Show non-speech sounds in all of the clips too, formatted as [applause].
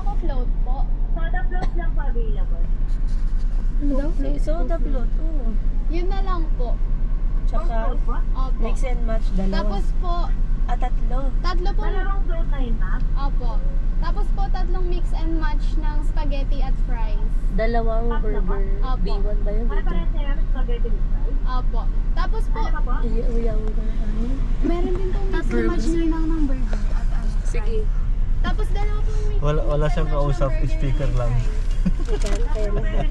Choco float po. Soda float lang po available. Soda float. Soda float, oo. Yun na lang po. Tsaka? Opo. mix and match, dalawa. Tapos po, ah, tatlo. tatlo po. Dalawang float na yun, ma'am. Opo. Tapos po, tatlong mix and match ng spaghetti at fries. Dalawang Tatlo ba? burger. Apo. B1 ba yun? Para B2? parang sa'yo, spaghetti with fries. Opo. Tapos po, Ano pa po? Iya, uyang ano? meron din pong mix and match din ng burger at ano. Sige. Tapos dalawa Wala- wala siyang kausap, burger speaker lang. lang. Na may.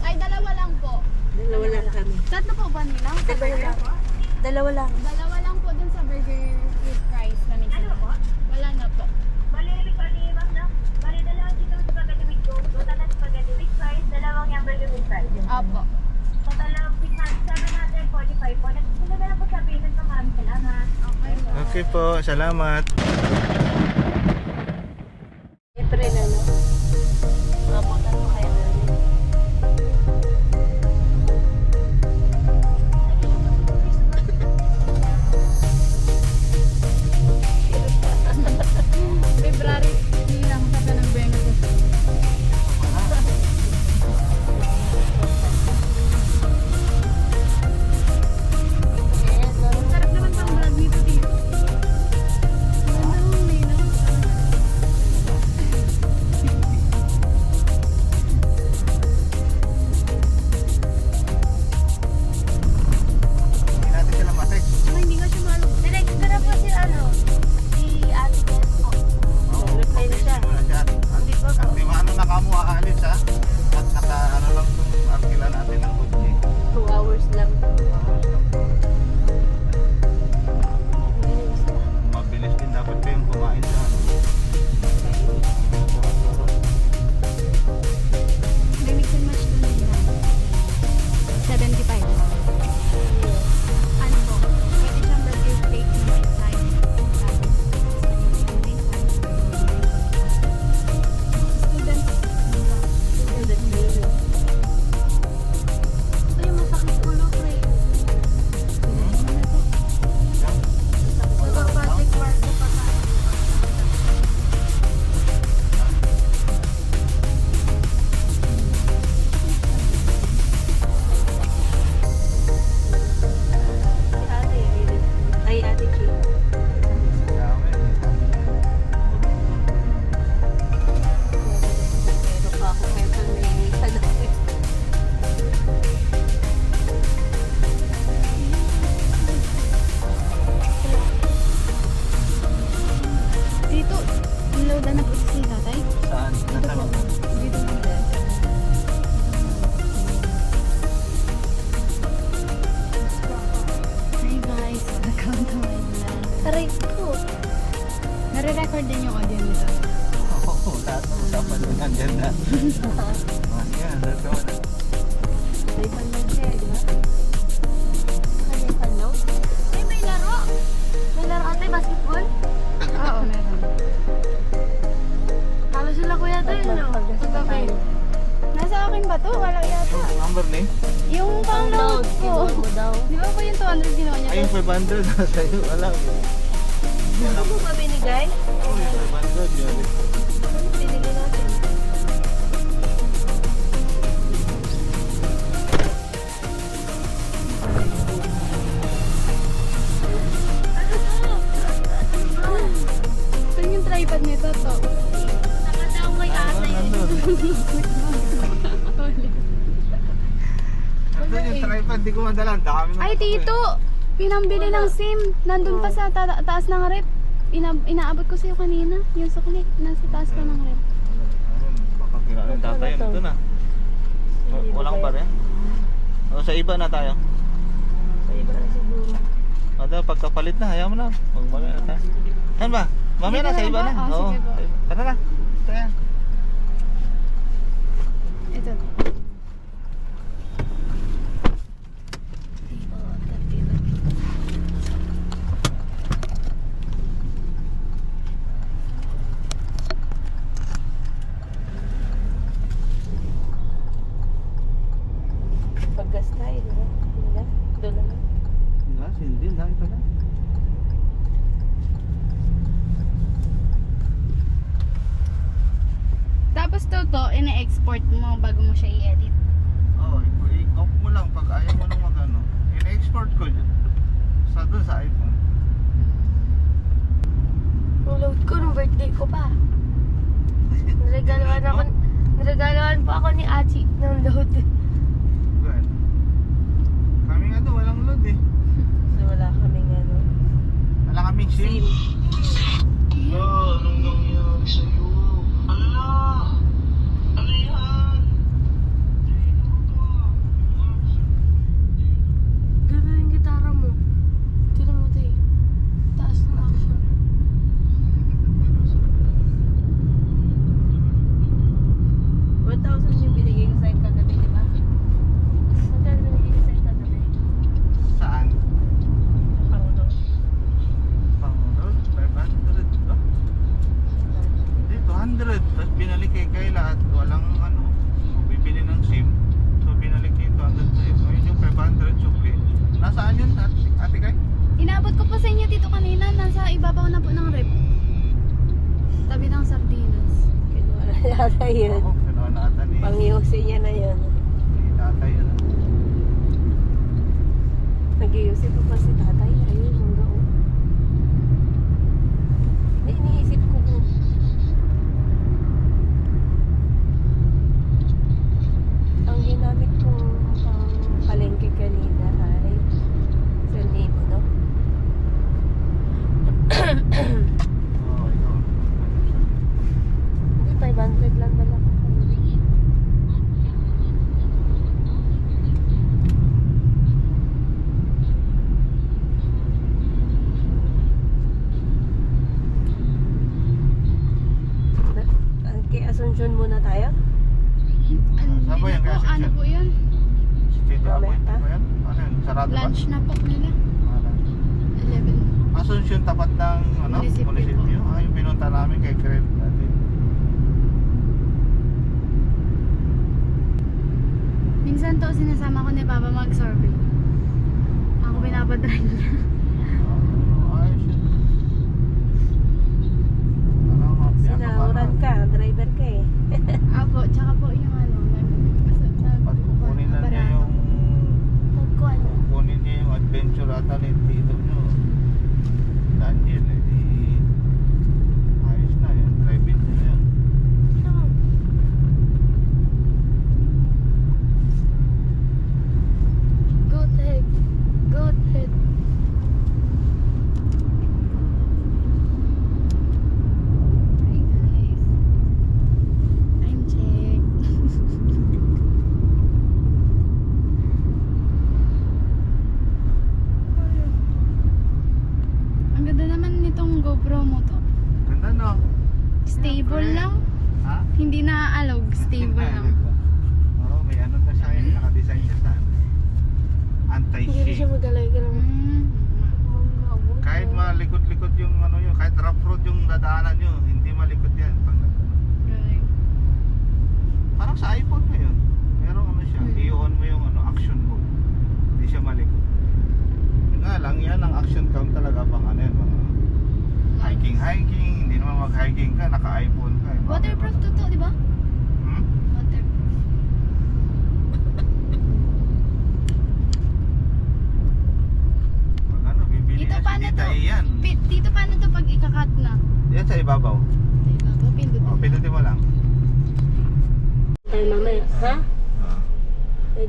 Ay, dalawa lang po. Dalawa lang kami. Tatlo po ba nila? Dalawa lang. Dalawa lang. Dalawa lang po dun sa burger with fries na and Ano po? Wala na po. Bali, bali, no? Bali, dalawang dito spaghetti with go. Total na spaghetti with fries. Dalawang hamburger with fries. Opo. Total na 745 po. Nagsusunod na lang po sa payment ko, ma'am. Salamat. Okay po. Okay po, salamat. Ito ba to? Wala yata. Yung number ni? Yung pang-load ko. Kinuha mo daw. Di ba po yung 200 ginawa niya? Ay, yung 500 na [laughs] sa'yo. Wala. Ano mo ba binigay? Oh, yung 500 yun. Binigay natin. Tripod nito to? Nakata ako kay Ah, ate. [laughs] nandun. Nandun yung tripod, di ko madala. Ang Dami mo. Ay, tito! Pinambili ng SIM. Nandun pa sa ta- taas ng rep. Ina- inaabot ko sa'yo kanina. Yung sukli. Nasa taas pa ng rep. Baka kailangan Ano tatay. to? Ito na. W- Walang pa rin. O, sa iba na tayo. Sa iba na siguro. Ano, pagkapalit na, hayaan mo na. Huwag mamaya na tayo. Ano ba? Mamaya na, sa iba ba? na. Ah, Oo. Tara na. Tara. Ito. Paggas tayo, di ba? Wala. Doon na lang. Gas, hindi. Dami pala. Tapos to to, ine-export mo bago mo siya i-edit. Oo, oh, i-off mo lang pag ayaw mo nang mag-ano. In-export ko yun. Sa doon sa iPhone. Yung load ko nung birthday ko pa. Niregaloan ako, niregaloan po ako ni Achi ng load. Well, kami nga doon, walang load eh. So wala kaming ano. Wala kaming SIM. anong nangyari sa'yo? 100 tapos binalik kay Kayla at walang ano bibili ng SIM. So binalik kay 200 pesos so, yun yung 500 sukli nasaan yun ate, ate Kay? inabot ko pa sa inyo dito kanina. Nasa ibabaw na po ng rep. Tabi ng sardinas. Kinuha na yata yun. Oo, niya na yun. tatay ano. yun nag-iusi pa pa si tatay. Ayun Asuncion muna tayo? Ano Saan ba yan, po, kaya ano po yun? Appointment pa? ba yan? Ano yun? Sarado ba? Lunch na po nila. Ah, lunch. 11. Asunsyon tapat ng ano, Munisipyo munisipyo. Ah, yung pinunta namin kay Cred dati. Minsan to, sinasama ko ni Papa mag-survey. Ako pinapadrive niya. Ah, ayos yun. Ano,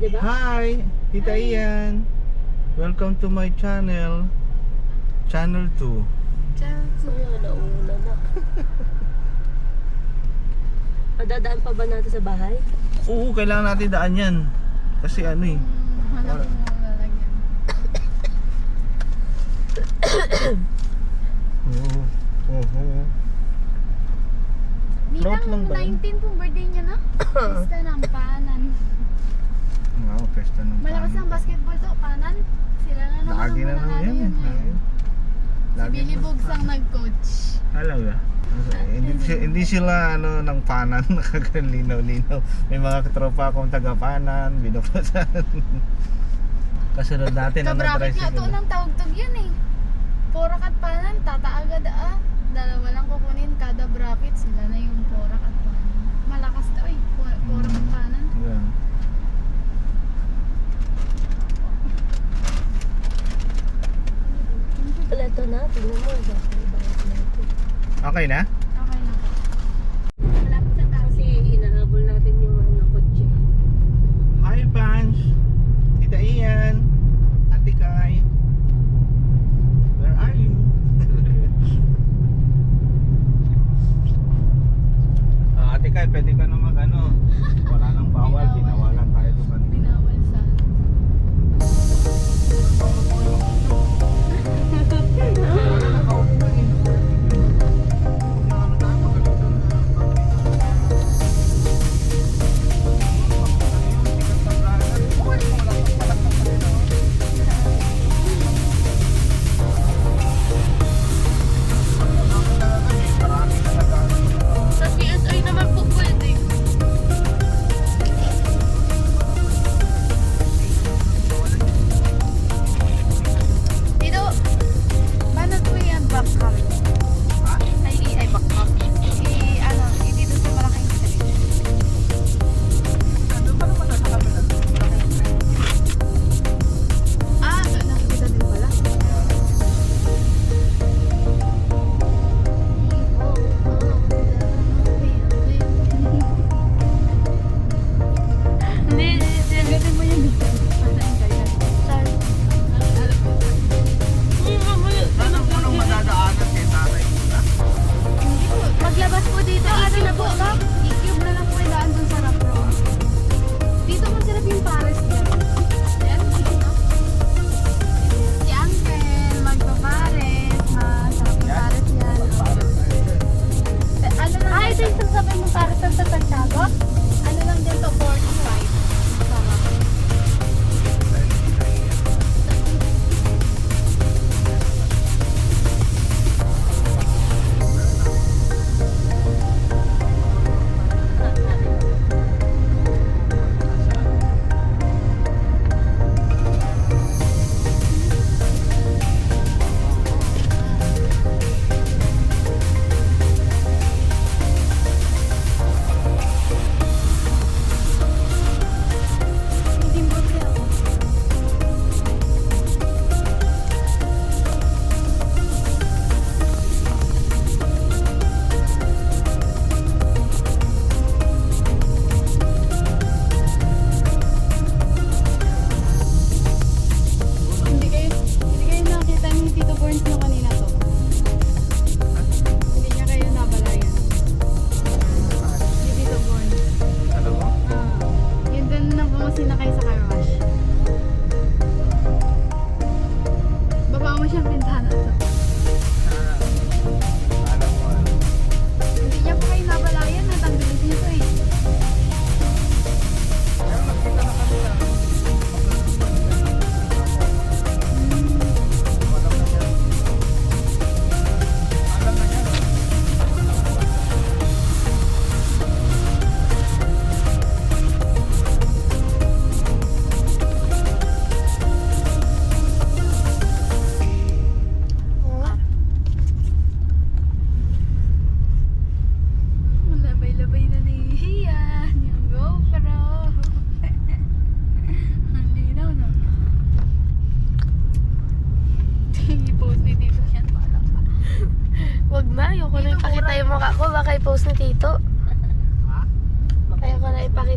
Pwede ba? Hi, Tita Ian. Welcome to my channel. Channel 2. Ciao. Ay, nauna na. [laughs] Padadaan pa ba natin sa bahay? Oo, kailangan natin daan yan. Kasi ano eh. Hanap mo lalagyan. [coughs] Oo. Oo. Lang ba yun? 19 pong birthday niya na. Basta [coughs] ng panan. Wow, pesta ng Malakas ang basketball to, panan. Sila na naman Lagi na naman yan. yun eh. Lagi. Si Lagi Billy Bogs ang nag-coach. Talaga. hindi, si- hindi sila ano ng panan [laughs] nakakalinaw-linaw. May mga tropa akong taga-panan, binuklasan. [laughs] Kasunod natin ang Kabrakit nga to tricycle. ng tawag-tog yun eh. Porak at panan, tataagad ah. Dalawa lang kukunin kada bracket, sila na yung porak at Okay na? Okay na. Malapit sa taas. Kasi inahabol natin yung ano, kotse. Hi, Panch! Tita Ate Kai! Where are you? uh, [laughs] Ate Kai, pwede ka na mag ano. Wala nang bawal. Binawalan tayo doon kanina. Binawalan.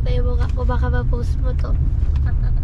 makita yung mukha ko. Baka ma-post mo to. [laughs]